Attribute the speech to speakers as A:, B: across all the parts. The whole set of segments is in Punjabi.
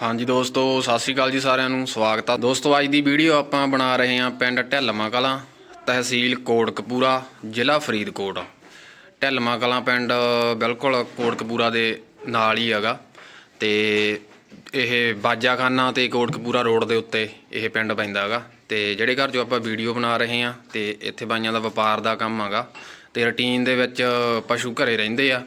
A: ਹਾਂਜੀ ਦੋਸਤੋ, ਸਤਿ ਸ਼੍ਰੀ ਅਕਾਲ ਜੀ ਸਾਰਿਆਂ ਨੂੰ, ਸਵਾਗਤ ਆ। ਦੋਸਤੋ, ਅੱਜ ਦੀ ਵੀਡੀਓ ਆਪਾਂ ਬਣਾ ਰਹੇ ਹਾਂ ਪਿੰਡ ਢਿੱਲਮਾ ਕਲਾਂ, ਤਹਿਸੀਲ ਕੋਟਕਪੂਰਾ, ਜ਼ਿਲ੍ਹਾ ਫਰੀਦਕੋਟ। ਢਿੱਲਮਾ ਕਲਾਂ ਪਿੰਡ ਬਿਲਕੁਲ ਕੋਟਕਪੂਰਾ ਦੇ ਨਾਲ ਹੀ ਹੈਗਾ ਤੇ ਇਹ ਬਾਜਾਖਾਨਾ ਤੇ ਕੋਟਕਪੂਰਾ ਰੋਡ ਦੇ ਉੱਤੇ ਇਹ ਪਿੰਡ ਪੈਂਦਾ ਹੈਗਾ। ਤੇ ਜਿਹੜੇ ਘਰ 'ਚੋਂ ਆਪਾਂ ਵੀਡੀਓ ਬਣਾ ਰਹੇ ਹਾਂ ਤੇ ਇੱਥੇ ਬਾਈਆਂ ਦਾ ਵਪਾਰ ਦਾ ਕੰਮ ਹੈਗਾ ਤੇ ਰੁਟੀਨ ਦੇ ਵਿੱਚ ਪਸ਼ੂ ਘਰੇ ਰਹਿੰਦੇ ਆ,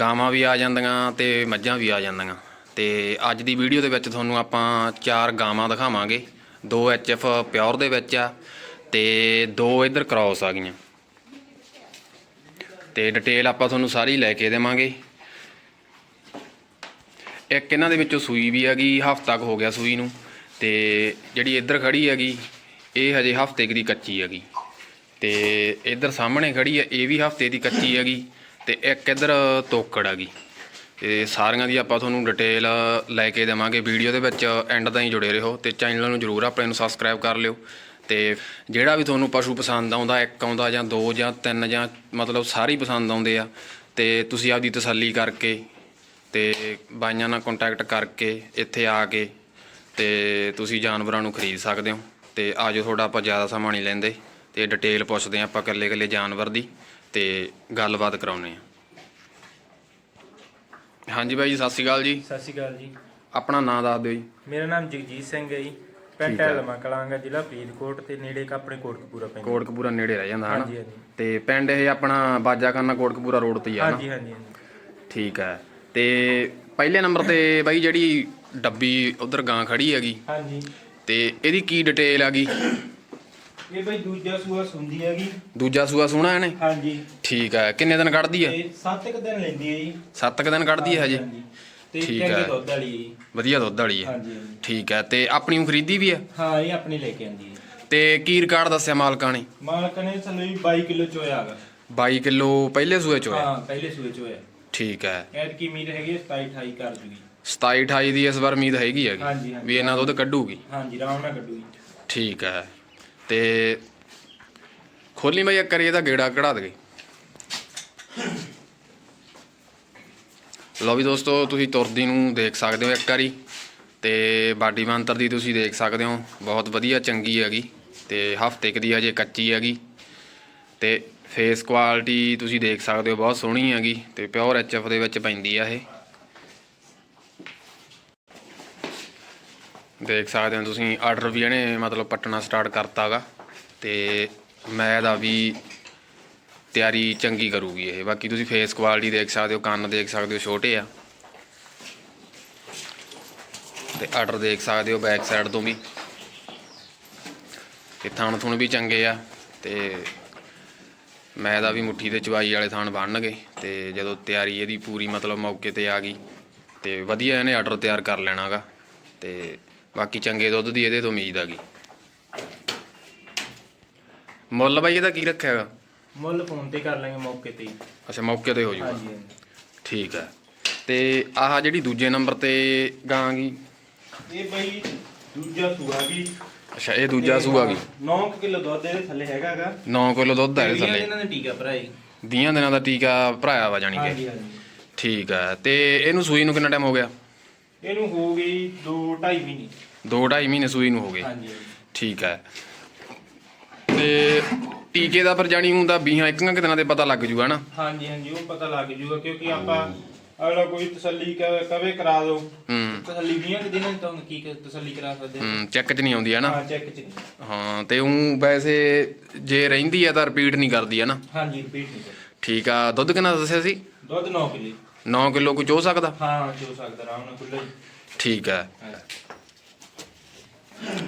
A: ਗਾਵਾਂ ਵੀ ਆ ਜਾਂਦੀਆਂ ਤੇ ਮੱਝਾਂ ਵੀ ਆ ਜਾਂਦੀਆਂ। ਤੇ ਅੱਜ ਦੀ ਵੀਡੀਓ ਦੇ ਵਿੱਚ ਤੁਹਾਨੂੰ ਆਪਾਂ ਚਾਰ ਗਾਵਾਂ ਦਿਖਾਵਾਂਗੇ। ਦੋ ਐਚਐਫ ਪਿਓਰ ਦੇ ਵਿੱਚ ਆ ਤੇ ਦੋ ਇਧਰ ਕ੍ਰਾਸ ਆ ਗਈਆਂ। ਤੇ ਡਿਟੇਲ ਆਪਾਂ ਤੁਹਾਨੂੰ ਸਾਰੀ ਲੈ ਕੇ ਦੇਵਾਂਗੇ। ਇੱਕ ਇਹਨਾਂ ਦੇ ਵਿੱਚੋਂ ਸੂਈ ਵੀ ਹੈਗੀ, ਹਫ਼ਤਾ ਕੁ ਹੋ ਗਿਆ ਸੂਈ ਨੂੰ। ਤੇ ਜਿਹੜੀ ਇੱਧਰ ਖੜੀ ਹੈਗੀ, ਇਹ ਹਜੇ ਹਫ਼ਤੇ ਦੀ ਕੱਚੀ ਹੈਗੀ। ਤੇ ਇੱਧਰ ਸਾਹਮਣੇ ਖੜੀ ਹੈ, ਇਹ ਵੀ ਹਫ਼ਤੇ ਦੀ ਕੱਚੀ ਹੈਗੀ। ਤੇ ਇੱਕ ਇੱਧਰ ਤੋਕੜ ਹੈਗੀ। ਤੇ ਸਾਰੀਆਂ ਦੀ ਆਪਾਂ ਤੁਹਾਨੂੰ ਡਿਟੇਲ ਲੈ ਕੇ ਦੇਵਾਂਗੇ। ਵੀਡੀਓ ਦੇ ਵਿੱਚ ਐਂਡ ਤਾਈਂ ਜੁੜੇ ਰਹੋ ਤੇ ਚੈਨਲ ਨੂੰ ਜਰੂਰ ਆਪਣੇ ਨੂੰ ਸਬਸਕ੍ਰਾਈਬ ਕਰ ਲਿਓ। ਤੇ ਜਿਹੜਾ ਵੀ ਤੁਹਾਨੂੰ ਪਸ਼ੂ ਪਸੰਦ ਆਉਂਦਾ, ਇੱਕ ਆਉਂਦਾ ਜਾਂ ਦੋ ਜਾਂ ਤਿੰਨ ਜਾਂ ਮਤਲਬ ਸਾਰੇ ਹੀ ਪਸੰਦ ਆਉਂਦੇ ਆ, ਤੇ ਤੁਸੀਂ ਆਪਦੀ ਤਸੱਲੀ ਕਰਕੇ ਤੇ ਬਾਈਆਂ ਨਾਲ ਕੰਟੈਕਟ ਕਰਕੇ ਇੱਥੇ ਆ ਕੇ ਤੇ ਤੁਸੀਂ ਜਾਨਵਰਾਂ ਨੂੰ ਖਰੀਦ ਸਕਦੇ ਹੋ। ਤੇ ਆਜੋ ਤੁਹਾਡਾ ਆਪਾਂ ਜ਼ਿਆਦਾ ਸਮਾਂ ਨਹੀਂ ਲੈਂਦੇ, ਤੇ ਡਿਟੇਲ ਪੁੱਛਦੇ ਹਾਂ ਆਪਾਂ ਇਕੱਲੇ ਇਕੱਲੇ ਜਾਨਵਰ ਦੀ ਤੇ ਗੱਲਬਾਤ ਕਰਾਉਨੇ ਆ ਹਾਂਜੀ ਬਾਈ ਜੀ ਸਤਿ ਸ਼੍ਰੀ ਅਕਾਲ ਜੀ।
B: ਸਤਿ ਸ਼੍ਰੀ ਅਕਾਲ ਜੀ।
A: ਆਪਣਾ ਨਾਮ ਦੱਸ ਦਿਓ ਜੀ।
B: ਮੇਰਾ ਨਾਮ ਜਗਜੀਤ ਸਿੰਘ ਹੈ ਜੀ। ਪਿੰਡ ਢਲਮਾ ਕਲਾਂਗਾ ਜ਼ਿਲ੍ਹਾ ਫਰੀਦਕੋਟ ਤੇ ਨੇੜੇ ਇੱਕ ਆਪਣੇ ਕੋਟਕਪੂਰਾ ਪੈਂਦਾ
A: ਕੋਟਕਪੂਰਾ ਨੇੜੇ ਰਹਿ ਜਾਂਦਾ ਹਨਾ?
B: ਹਾਂਜੀ ਹਾਂਜੀ।
A: ਤੇ ਪਿੰਡ ਇਹ ਆਪਣਾ ਬਾਜਾਖਾਨਾ ਕੋਟਕਪੂਰਾ ਰੋਡ ਤੇ ਹੀ ਆ ਨਾ
B: ਹਾਂਜੀ ਹਾਂਜੀ ਹਾਂਜੀ।
A: ਠੀਕ ਹੈ। ਤੇ ਪਹਿਲੇ ਨੰਬਰ ਤੇ ਬਾਈ ਜਿਹੜੀ ਡੱਬੀ ਉਧਰ ਗਾਂ ਖੜੀ ਹੈਗੀ।
B: ਹਾਂਜੀ।
A: ਤੇ ਇਹਦੀ ਕੀ ਡਿਟੇਲ ਹੈਗੀ
B: ਇਹ ਬਈ ਦੂਜਾ ਸੂਆ ਸੁੰਦੀ ਹੈਗੀ।
A: ਦੂਜਾ ਸੂਆ ਸੋਹਣਾ ਇਹਨੇ?
B: ਹਾਂਜੀ।
A: ਠੀਕ ਹੈ ਕਿੰਨੇ ਦਿਨ ਕੱਢਦੀ ਹੈ
B: ਇਹ 7 ਕੁ ਦਿਨ ਲੈਂਦੀ ਹੈ ਜੀ।
A: 7 ਦਿਨ ਕੱਢਦੀ ਹੈ ਹਜੇ?
B: ਹਾਂਜੀ। ਤੇ
A: ਠੀਕ
B: ਚੰਗੇ
A: ਹੈ।
B: ਦੁੱਧ ਵਾਲੀ ਹੈ ਜੀ।
A: ਵਧੀਆ ਦੁੱਧ ਵਾਲੀ ਹੈ।
B: ਹਾਂਜੀ ਹਾਂਜੀ।
A: ਠੀਕ ਹੈ ਤੇ ਆਪਣੀ ਨੂੰ ਖਰੀਦੀ ਵੀ ਹੈ
B: ਹਾਂ ਇਹ ਆਪਣੀ ਲੈ ਕੇ ਆਂਦੀ ਹੈ।
A: ਤੇ ਕੀ ਰਿਕਾਰਡ ਦੱਸਿਆ ਮਾਲਕਾਂ ਨੇ?
B: ਮਾਲਕ ਨੇ ਸਾਨੂੰ ਵੀ 22 ਕਿਲੋ ਚੋਇਆ ਹੈਗਾ।
A: 22 ਕਿਲੋ ਪਹਿਲੇ ਸੂਏ ਚ ਹੋਇਆ
B: ਹਾਂ ਪਹਿਲੇ ਸੂਏ ਚੋਇਆ।
A: ਠੀਕ ਹੈ
B: ਐਡ ਕੀ ਉਮੀਦ ਹੈਗੀ ਹੈ 27 28 ਕਰ ਜੂਗੀ।
A: 27 28 ਦੀ ਇਸ ਵਾਰ ਉਮੀਦ ਹੈਗੀ ਹੈਗੀ।
B: ਹਾਂਜੀ, ਹਾਂਜੀ।
A: ਵੀ ਇਹਨਾਂ ਦੁੱਧ ਕੱਢੂਗੀ?
B: ਹਾਂਜੀ ਆਰਾਮ ਨਾਲ ਕੱਢੂਗੀ।
A: ਠੀਕ ਹੈ ਤੇ ਖੋਲੀ ਮੈਂ ਇੱਕ ਕਰੀ ਇਹਦਾ ਗੇੜਾ ਕਢਾ ਦਗੇ ਲਓ ਵੀ ਦੋਸਤੋ, ਤੁਸੀਂ ਤੁਰਦੀ ਨੂੰ ਦੇਖ ਸਕਦੇ ਹੋ ਇੱਕ ਵਾਰੀ ਤੇ ਬਾਡੀ ਮੰਤਰ ਦੀ ਤੁਸੀਂ ਦੇਖ ਸਕਦੇ ਹੋ। ਬਹੁਤ ਵਧੀਆ ਚੰਗੀ ਹੈਗੀ ਤੇ ਹਫ਼ਤੇ ਕੁ ਦੀ ਹਜੇ ਕੱਚੀ ਹੈਗੀ ਤੇ ਫੇਸ ਕੁਆਲਿਟੀ ਤੁਸੀਂ ਦੇਖ ਸਕਦੇ ਹੋ, ਬਹੁਤ ਸੋਹਣੀ ਹੈਗੀ ਤੇ ਪਿਓਰ ਐਚਐਫ ਦੇ ਵਿੱਚ ਪੈਂਦੀ ਆ ਇਹ। ਦੇਖ ਸਕਦੇ ਹੋ ਤੁਸੀਂ ਆਰਡਰ ਵੀ ਇਹਨੇ ਮਤਲਬ ਪੱਟਣਾ ਸਟਾਰਟ ਕਰਤਾਗਾ ਤੇ ਮੈਂ ਦਾ ਵੀ ਤਿਆਰੀ ਚੰਗੀ ਕਰੂਗੀ ਇਹ। ਬਾਕੀ ਤੁਸੀਂ ਫੇਸ ਕੁਆਲਿਟੀ ਦੇਖ ਸਕਦੇ ਹੋ, ਕੰਨ ਦੇਖ ਸਕਦੇ ਹੋ, ਛੋਟੇ ਆ। ਤੇ ਆਰਡਰ ਦੇਖ ਸਕਦੇ ਹੋ ਬੈਕ ਸਾਈਡ ਤੋਂ ਵੀ। ਤੇ ਥਣ ਥੁਣ ਵੀ ਚੰਗੇ ਆ ਤੇ ਮੈਂ ਦਾ ਵੀ ਮੁੱਠੀ ਤੇ ਚਵਾਈ ਵਾਲੇ ਥਣ ਬਣਨਗੇ ਤੇ ਜਦੋਂ ਤਿਆਰੀ ਇਹਦੀ ਪੂਰੀ ਮਤਲਬ ਮੌਕੇ ਤੇ ਆ ਗਈ ਤੇ ਵਧੀਆ ਇਹਨੇ ਆਰਡਰ ਤਿਆਰ ਕਰ ਲੈਣਾਗਾ ਤੇ ਬਾਕੀ ਚੰਗੇ ਦੁੱਧ ਦੀ ਇਹਦੇ ਤੋਂ ਉਮੀਦ ਹੈਗੀ ਮੁੱਲ ਬਾਈ ਇਹਦਾ ਕੀ ਰੱਖਿਆ ਹੈਗਾ?
B: ਮੁੱਲ ਫੋਨ ਤੇ ਕਰ ਲਾਂਗੇ ਮੌਕੇ ਤੇ ਹੀ।
A: ਅੱਛਾ ਮੌਕੇ ਤੇ ਹੋ ਜਾਊਗਾ
B: ਹਾਂਜੀ ਹਾਂਜੀ।
A: ਠੀਕ ਹੈ। ਤੇ ਆਹ ਜਿਹੜੀ ਦੂਜੇ ਨੰਬਰ ਤੇ ਗਾਂ ਗਈ?
B: ਇਹ ਬਈ ਦੂਜਾ ਸੂਆ ਵੀ
A: ਅੱਛਾ ਇਹ ਦੂਜਾ ਸੂਆ ਗਈ।
B: 9 ਕਿਲੋ ਦੁੱਧ ਇਹਦੇ ਥੱਲੇ ਹੈਗਾਗਾ
A: 9 ਕਿਲੋ ਦੁੱਧ ਹੈ ਇਹਦੇ ਥੱਲੇ।
B: ਇਹਨਾਂ ਨੇ ਟੀਕਾ ਭਰਾਈ।
A: 20 ਦਿਨਾਂ ਦਾ ਟੀਕਾ ਭਰਾਇਆ ਵਾ ਜਾਣੀ ਕਿ।
B: ਹਾਂਜੀ ਹਾਂਜੀ।
A: ਠੀਕ ਹੈ। ਤੇ ਇਹਨੂੰ ਸੂਈ ਨੂੰ ਕਿੰਨਾ ਟਾਈਮ ਹੋ ਗਿਆ?
B: ਇਹਨੂੰ ਹੋ ਗਈ 2 2.5 ਮਹੀਨੇ।
A: 2 2.5 ਮਹੀਨੇ ਸੂਈ ਨੂੰ ਹੋ ਗਏ।
B: ਹਾਂਜੀ
A: ਠੀਕ ਹੈ। ਤੇ ਟੀਕੇ ਦਾ ਪਰ ਜਾਣੀ ਹੁੰਦਾ ਬੀਹਾਂ ਇੱਕਾਂ ਕਿ ਦਿਨਾਂ ਦੇ ਪਤਾ ਲੱਗ ਜੂਗਾ ਨਾ।
B: ਹਾਂਜੀ ਹਾਂਜੀ ਉਹ ਪਤਾ ਲੱਗ ਜੂਗਾ ਕਿਉਂਕਿ ਆਪਾਂ ਅਗਲਾ ਕੋਈ ਤਸੱਲੀ ਕਵੇ ਕਵੇ ਕਰਾ ਦਿਓ
A: ਹੂੰ।
B: ਤਸੱਲੀ 20 ਕਿ ਦਿਨਾਂ ਤਾਂ ਕੀ ਕ- ਤਸੱਲੀ ਕਰਾ ਸਕਦੇ ਹਾਂ।
A: ਹੂੰ ਚੈੱਕ 'ਚ ਨਹੀਂ ਆਉਂਦੀ ਹੈ ਨਾ।
B: ਹਾਂ ਚੈੱਕ ਚ ਨਹੀਂ।
A: ਹਾਂ ਤੇ ਉਹ ਵੈਸੇ ਜੇ ਰਹਿੰਦੀ ਆ ਤਾਂ ਰਿਪੀਟ ਨਹੀਂ ਕਰਦੀ ਹੈ ਨਾ।
B: ਹਾਂਜੀ ਰਿਪੀਟ ਨਹੀਂ ਕਰਦਾ।
A: ਠੀਕ ਆ ਦੁੱਧ ਕਿੰਨਾ ਦੱਸਿਆ ਸੀ?
B: ਦੁੱਧ 9 ਕਿਲੋ।
A: 9 ਕਿਲੋ ਕੋਈ ਚੋ ਸਕਦਾ?
B: ਹਾਂ ਚੋ ਸਕਦਾ ਆਰਾਮ ਨਾਲ ਖੁੱਲਾ ਹੀ।
A: ਠੀਕ ਹੈ।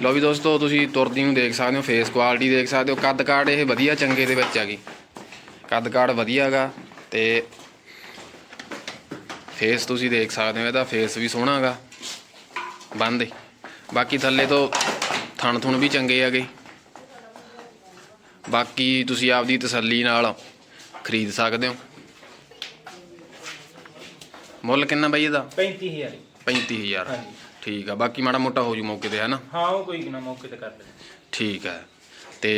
A: ਲਓ ਵੀ ਦੋਸਤੋ ਤੁਸੀਂ ਤੁਰਦੀ ਨੂੰ ਦੇਖ ਸਕਦੇ ਹੋ ਫੇਸ ਕੁਆਲਿਟੀ ਦੇਖ ਸਕਦੇ ਹੋ। ਕੱਦ ਕਾਠ ਇਹ ਵਧੀਆ ਚੰਗੇ ਦੇ ਵਿੱਚ ਹੈਗੀ। ਕੱਦ ਕਾਠ ਵਧੀਆ ਹੈਗਾ ਤੇ ਫੇਸ ਤੁਸੀਂ ਦੇਖ ਸਕਦੇ ਹੋ ਇਹਦਾ ਫੇਸ ਵੀ ਸੋਹਣਾ ਹੈਗਾ। ਬੰਦੇ ਬਾਕੀ ਥੱਲੇ ਤੋਂ ਥਣ ਥੁਣ ਵੀ ਚੰਗੇ ਹੈਗੇ। ਬਾਕੀ ਤੁਸੀਂ ਆਪਦੀ ਤਸੱਲੀ ਨਾਲ ਖਰੀਦ ਸਕਦੇ ਹੋ। ਮੁੱਲ ਕਿੰਨਾ ਬਈ ਇਹਦਾ?
B: 35000
A: 35000
B: ਹਾਂਜੀ।
A: ਠੀਕ ਆ ਬਾਕੀ ਮਾੜਾ ਮੋਟਾ ਹੋ ਜੂ ਮੌਕੇ ਤੇ ਹੈ ਨਾ
B: ਹਾਂ ਉਹ ਕੋਈ ਨਾ ਮੌਕੇ ਤੇ ਕਰ ਲੈ
A: ਠੀਕ ਹੈ ਤੇ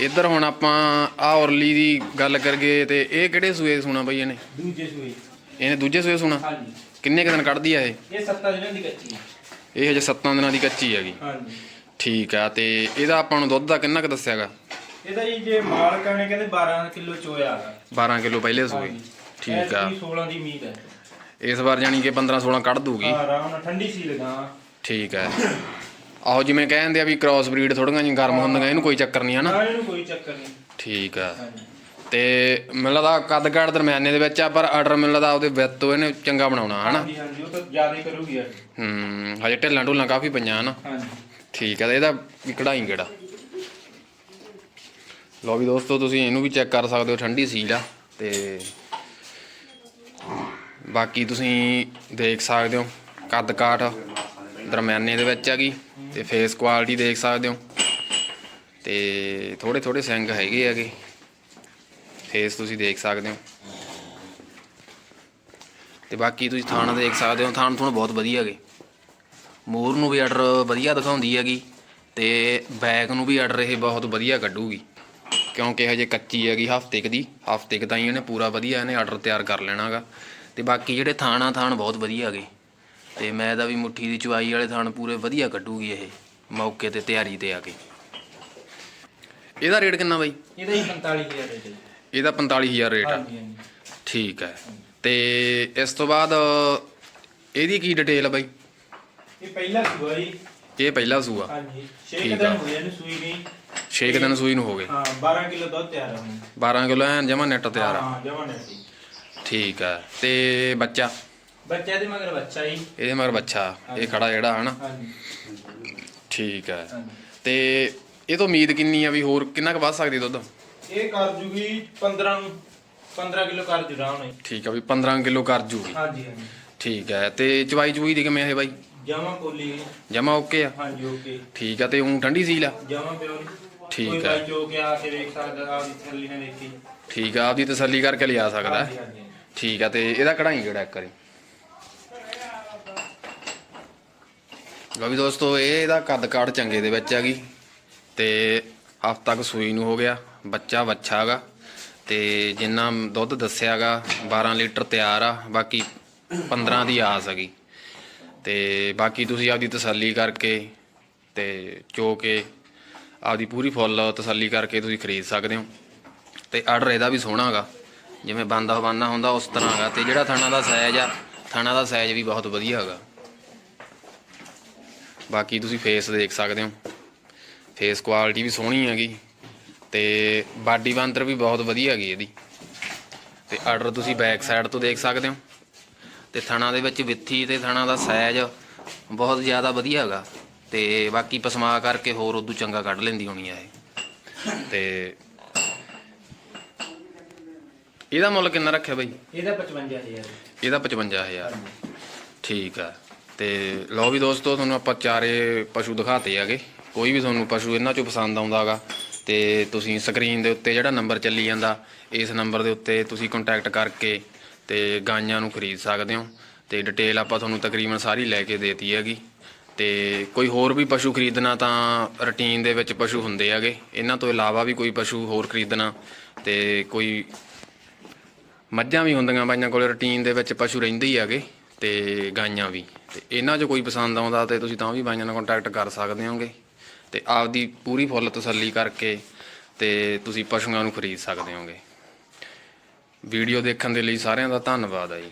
A: ਇੱਧਰ ਹੁਣ ਆਪਾਂ ਆ ਔਰਲੀ ਦੀ ਗੱਲ ਕਰਗੇ ਤੇ ਇਹ ਕਿਹੜੇ ਸੂਏ ਸੁਣਾ ਬਈ ਇਹਨੇ?
B: ਦੂਜੇ ਸੂਏ।
A: ਇਹਨੇ ਦੂਜੇ ਸੂਏ ਸੁਣਾ?
B: ਹਾਂਜੀ।
A: ਕਿੰਨੇ ਕੁ ਦਿਨ ਕੱਢਦੀ ਆ ਇਹ?
B: ਇਹ 7 ਦਿਨਾਂ ਦੀ ਕੱਚੀ ਹੈ।
A: ਇਹ ਹਜੇ 7 ਦਿਨਾਂ ਦੀ ਕੱਚੀ ਹੈਗੀ।
B: ਹਾਂਜੀ।
A: ਠੀਕ ਆ ਤੇ ਇਹਦਾ ਆਪਾਂ ਨੂੰ ਦੁੱਧ ਦਾ ਕਿੰਨਾ ਕੁ ਦੱਸਿਆਗਾ?
B: ਇਹਦਾ ਜੀ ਜੇ ਮਾਲਕਾਂ ਨੇ ਕਹਿੰਦੇ 12 ਕਿਲੋ ਚੋਇਆ ਹੈਗਾ।
A: 12 ਕਿਲੋ ਪਹਿਲੇ ਸੂਏ। ਠੀਕ ਆ।
B: 16 ਦੀ ਉਮੀਦ ਹੈ।
A: ਇਸ ਵਾਰ ਜਾਨੀ ਕਿ 15 16 ਕੱਢ ਦੂਗੀ।
B: ਹਾਂ ਆਰਾਮ ਨਾਲ ਠੰਡੀ ਸੀ ਲਗਾ।
A: ਠੀਕ ਹੈ। ਆਹੋ ਜਿਵੇਂ ਕਹਿੰਦੇ ਆ ਵੀ ਕ੍ਰਾਸ ਬਰੀਡ ਥੋੜੀਆਂ ਜਿਹੀਆਂ ਗਰਮ ਹੁੰਦੀਆਂ ਇਹਨੂੰ ਕੋਈ ਚੱਕਰ ਨਹੀਂ ਹਨਾ।
B: ਨਾ ਇਹਨੂੰ ਕੋਈ ਚੱਕਰ ਨਹੀਂ।
A: ਠੀਕ ਆ।
B: ਹਾਂਜੀ।
A: ਤੇ ਮੈਨੂੰ ਲੱਗਦਾ ਕੱਦ ਕਾਠ ਦਰਮਿਆਨੇ ਦੇ ਵਿੱਚ ਆ ਪਰ ਆਰਡਰ ਮੈਨੂੰ ਲੱਗਦਾ ਉਹਦੇ ਵਿੱਤ ਤੋਂ ਇਹਨੇ ਚੰਗਾ ਬਣਾਉਣਾ ਹਨਾ।
B: ਹਾਂਜੀ ਹਾਂਜੀ ਉਹ ਤਾਂ ਜ਼ਿਆਦਾ ਹੀ ਕਰੂਗੀ ਅੱਜ
A: ਹੂੰ ਹਜੇ ਢਿੱਲਾਂ ਢੁੱਲਾਂ ਕਾਫੀ ਪਈਆਂ ਹਨਾ।
B: ਹਾਂਜੀ।
A: ਠੀਕ ਹੈ ਤੇ ਇਹਦਾ ਵੀ ਕਢਾਈ ਕਿਹੜਾ? ਲਓ ਵੀ ਦੋਸਤੋ ਤੁਸੀਂ ਇਹਨੂੰ ਵੀ ਚੈੱਕ ਕਰ ਸਕਦੇ ਹੋ ਠੰਡੀ ਸੀਲ ਆ ਤੇ ਬਾਕੀ ਤੁਸੀਂ ਦੇਖ ਸਕਦੇ ਹੋ ਕੱਦ ਕਾਠ ਦਰਮਿਆਨੇ ਦੇ ਵਿੱਚ ਹੈਗੀ ਤੇ ਫੇਸ ਕੁਆਲਿਟੀ ਦੇਖ ਸਕਦੇ ਹੋ। ਤੇ ਥੋੜੇ ਥੋੜੇ ਸਿੰਘ ਹੈਗੇ ਹੈਗੇ। ਫੇਸ ਤੁਸੀਂ ਦੇਖ ਸਕਦੇ ਹੋ। ਤੇ ਬਾਕੀ ਤੁਸੀਂ ਥਾਣਾ ਦੇਖ ਸਕਦੇ ਹੋ। ਥਾਣ ਤੁਹਾਨੂੰ ਬਹੁਤ ਵਧੀਆ ਹੈਗੇ। ਮੋਰ ਨੂੰ ਵੀ ਆਰਡਰ ਵਧੀਆ ਦਿਖਾਉਂਦੀ ਹੈਗੀ ਤੇ ਬੈਕ ਨੂੰ ਵੀ ਆਰਡਰ ਇਹ ਬਹੁਤ ਵਧੀਆ ਕੱਢੂਗੀ। ਕਿਉਂਕਿ ਹਜੇ ਕੱਚੀ ਹੈਗੀ ਹਫ਼ਤੇ ਕੁ ਦੀ। ਹਫ਼ਤੇ ਕੁ ਤਾਈਂ ਇਹਨੇ ਪੂਰਾ ਵਧੀਆ ਇਹਨੇ ਆਰਡਰ ਤਿਆਰ ਕਰ ਲੈਣਾਗਾ। ਤੇ ਬਾਕੀ ਜਿਹੜੇ ਥਾਣਾ ਥਾਣ ਬਹੁਤ ਵਧੀਆ ਹੈਗੇ। ਤੇ ਮੈਂ ਦਾ ਵੀ ਮੁੱਠੀ ਦੀ ਚੁਆਈ ਵਾਲੇ ਥਾਣ ਪੂਰੇ ਵਧੀਆ ਕੱਢੂਗੀ ਇਹ ਮੌਕੇ ਤੇ ਤਿਆਰੀ ਤੇ ਆ ਕੇ। ਇਹਦਾ ਰੇਟ ਕਿੰਨਾ ਬਾਈ?
B: ਇਹਦਾ ਹੀ 45000 ਹੈ ਜੀ।
A: ਇਹਦਾ 45000 ਰੇਟ ਆ।
B: ਹਾਂਜੀ ਹਾਂਜੀ।
A: ਠੀਕ ਹੈ। ਤੇ ਇਸ ਤੋਂ ਬਾਅਦ ਇਹਦੀ ਕੀ ਡਿਟੇਲ ਆ ਬਾਈ?
B: ਇਹ ਪਹਿਲਾ ਸੂਆ ਜੀ।
A: ਇਹ ਪਹਿਲਾ ਸੂਆ।
B: ਹਾਂਜੀ 6
A: ਠੀਕ
B: ਦਿਨ
A: ਆ।
B: ਹੋਏ ਇਹਨੂੰ ਸੂਈ ਨਹੀਂ
A: 6 ਦਿਨ ਸੂਈ ਨੂੰ ਹੋ ਗਏ।
B: ਹਾਂ 12 ਕਿਲੋ ਦੁੱਧ ਤਿਆਰ ਆ ਹੁਣ।
A: 12 ਕਿਲੋ ਐਨ ਜਮਾ ਨੈਟ ਤਿਆਰ ਆ।
B: ਹਾਂ ਜਮਾਂ ਨੇ ਸੀ
A: ਠੀਕ ਹੈ ਤੇ ਬੱਚਾ?
B: ਬੱਚੇ ਦੇ ਮਗਰ ਬੱਚਾ ਜੀ।
A: ਇਹਦੇ ਮਗਰ ਬੱਚਾ। ਇਹ ਖੜਾ ਜਿਹੜਾ ਹਨਾ?
B: ਹਾਂਜੀ।
A: ਠੀਕ ਹੈ
B: ਹਾਂਜੀ।
A: ਤੇ ਇਹ ਤੋਂ ਉਮੀਦ ਕਿੰਨੀ ਆ ਵੀ ਹੋਰ ਕਿੰਨਾ ਕੁ ਵੱਧ ਸਕਦੀ ਦੁੱਧ?
B: ਇਹ ਕਰ ਜੂਗੀ 15 ਨੂੰ 15 ਕਿਲੋ ਕਰ ਜੂ ਰਾਉਣ ਹੈ
A: ਠੀਕ ਆ ਵੀ 15 ਕਿਲੋ ਕਰ ਜੂਗੀ।
B: ਹਾਂਜੀ ਹਾਂਜੀ।
A: ਠੀਕ ਹੈ ਤੇ ਚਵਾਈ ਚੂਈ ਦੀ ਕਿਵੇਂ ਇਹ ਬਾਈ?
B: ਜਮਾ ਕੋਲੀ
A: ਜਮਾ ਓਕੇ ਆ?
B: ਹਾਂਜੀ ਓਕੇ।
A: ਠੀਕ ਆ। ਤੇ ਉਂ ਠੰਡੀ ਸੀਲ ਆ?
B: ਜਮਾ ਪਿਓ
A: ਠੀਕ
B: ਕੋਈ
A: ਆ।
B: ਬਾਈ ਜੋ ਕੇ ਆ ਕੇ ਵੇਖ ਸਕਦਾ ਆ ਦੀ ਥੱਲੀ ਨੇ ਵੇਖੀ।
A: ਠੀਕ ਆ। ਆਪਦੀ ਤਸੱਲੀ ਕਰਕੇ ਲਿਆ ਸਕਦਾ।
B: ਹਾਂਜੀ
A: ਹੈ।
B: ਹਾਂਜੀ।
A: ਠੀਕ ਆ, ਤੇ ਇਹਦਾ ਕਢਾਈ ਜਿਹੜਾ ਇੱਕ ਵਾਰੀ? ਲਓ ਵੀ ਦੋਸਤੋ, ਇਹ ਇਹਦਾ ਕੱਦ ਕਾਠ ਚੰਗੇ ਦੇ ਵਿੱਚ ਹੈਗੀ, ਤੇ ਹਫ਼ਤਾ ਕੁ ਸੂਈ ਨੂੰ ਹੋ ਗਿਆ, ਬੱਚਾ ਵੱਛਾ ਹੈਗਾ, ਤੇ ਜਿੰਨਾ ਦੁੱਧ ਦੱਸਿਆਗਾ 12 ਲੀਟਰ ਤਿਆਰ ਆ, ਬਾਕੀ 15 ਦੀ ਆਸ ਹੈਗੀ। ਤੇ ਬਾਕੀ ਤੁਸੀਂ ਆਪਦੀ ਤਸੱਲੀ ਕਰਕੇ ਤੇ ਚੋ ਕੇ ਆਪਦੀ ਪੂਰੀ ਫੁੱਲ ਤਸੱਲੀ ਕਰਕੇ ਤੁਸੀਂ ਖਰੀਦ ਸਕਦੇ ਹੋ। ਤੇ ਆਰਡਰ ਇਹਦਾ ਵੀ ਸੋਹਣਾ ਹੈਗਾ। ਜਿਵੇਂ ਬੰਦਾ ਹਵਾਨਾ ਹੁੰਦਾ, ਉਸ ਤਰ੍ਹਾਂ ਹੈਗਾ। ਤੇ ਜਿਹੜਾ ਥਾਣਾ ਦਾ ਸਾਈਜ਼ ਆ, ਥਾਣਾ ਦਾ ਸਾਈਜ਼ ਵੀ ਬਹੁਤ ਵਧੀਆ ਹੈਗਾ। ਬਾਕੀ ਤੁਸੀਂ ਫੇਸ ਦੇਖ ਸਕਦੇ ਹੋ। ਫੇਸ ਕੁਆਲਿਟੀ ਵੀ ਸੋਹਣੀ ਹੈਗੀ। ਤੇ ਬਾਡੀ ਬਾਂਦਰ ਵੀ ਬਹੁਤ ਵਧੀਆ ਹੈਗੀ ਇਹਦੀ। ਤੇ ਆਰਡਰ ਤੁਸੀਂ ਬੈਕ ਸਾਈਡ ਤੋਂ ਦੇਖ ਸਕਦੇ ਹੋ। ਤੇ ਥਣਾ ਦੇ ਵਿੱਚ ਵਿੱਥੀ ਤੇ ਥਣਾ ਦਾ ਸਾਈਜ਼ ਬਹੁਤ ਜ਼ਿਆਦਾ ਵਧੀਆ ਹੈਗਾ। ਤੇ ਬਾਕੀ ਪਸਮਾ ਕਰਕੇ ਹੋਰ ਉਦੋਂ ਚੰਗਾ ਕੱਢ ਲੈਂਦੀ ਹੋਣੀ ਆ ਇਹ। ਤੇ ਇਹਦਾ ਮੁੱਲ ਕਿੰਨਾ ਰੱਖਿਆ ਬਾਈ?
B: ਇਹਦਾ 55000
A: ਇਹਦਾ 55000 ਠੀਕ ਆ। ਤੇ ਲਓ ਵੀ ਦੋਸਤੋ ਤੁਹਾਨੂੰ ਆਪਾਂ ਚਾਰੇ ਪਸ਼ੂ ਦਿਖਾਤੇ ਹੈਗੇ। ਕੋਈ ਵੀ ਤੁਹਾਨੂੰ ਪਸ਼ੂ ਇਹਨਾਂ ਚੋਂ ਪਸੰਦ ਆਉਂਦਾਗਾ ਤੇ ਤੁਸੀਂ ਸਕਰੀਨ ਦੇ ਉੱਤੇ ਜਿਹੜਾ ਨੰਬਰ ਚੱਲੀ ਜਾਂਦਾ ਇਸ ਨੰਬਰ ਦੇ ਉੱਤੇ ਤੁਸੀਂ ਕੰਟੈਕਟ ਕਰਕੇ ਤੇ ਗਾਈਆਂ ਨੂੰ ਖਰੀਦ ਸਕਦੇ ਹੋ। ਤੇ ਡਿਟੇਲ ਆਪਾਂ ਤੁਹਾਨੂੰ ਤਕਰੀਬਨ ਸਾਰੀ ਲੈ ਕੇ ਦੇਤੀ ਹੈਗੀ। ਤੇ ਕੋਈ ਹੋਰ ਵੀ ਪਸ਼ੂ ਖਰੀਦਣਾ ਤਾਂ ਰੁਟੀਨ ਦੇ ਵਿੱਚ ਪਸ਼ੂ ਹੁੰਦੇ ਹੈਗੇ। ਇਹਨਾਂ ਤੋਂ ਇਲਾਵਾ ਵੀ ਕੋਈ ਪਸ਼ੂ ਹੋਰ ਖਰੀਦਣਾ ਤੇ ਕੋਈ ਮੱਝਾਂ ਵੀ ਹੁੰਦੀਆਂ ਬਾਈਆਂ ਕੋਲ ਰੁਟੀਨ ਦੇ ਵਿੱਚ ਪਸ਼ੂ ਰਹਿੰਦੇ ਹੀ ਹੈਗੇ ਤੇ ਗਾਈਆਂ ਵੀ। ਤੇ ਇਹਨਾਂ 'ਚ ਕੋਈ ਪਸੰਦ ਆਉਂਦਾ ਤੇ ਤੁਸੀਂ ਤਾਂ ਵੀ ਬਾਈਆਂ ਨਾਲ ਕੰਟੈਕਟ ਕਰ ਸਕਦੇ ਹੋਗੇ। ਤੇ ਆਪਦੀ ਪੂਰੀ ਫੁੱਲ ਤਸੱਲੀ ਕਰਕੇ ਤੇ ਤੁਸੀਂ ਪਸ਼ੂਆਂ ਨੂੰ ਖਰੀਦ ਸਕਦੇ ਹੋਗੇ। ਵੀਡੀਓ ਦੇਖਣ ਦੇ ਲਈ ਸਾਰਿਆਂ ਦਾ ਧੰਨਵਾਦ ਹੈ ਜੀ।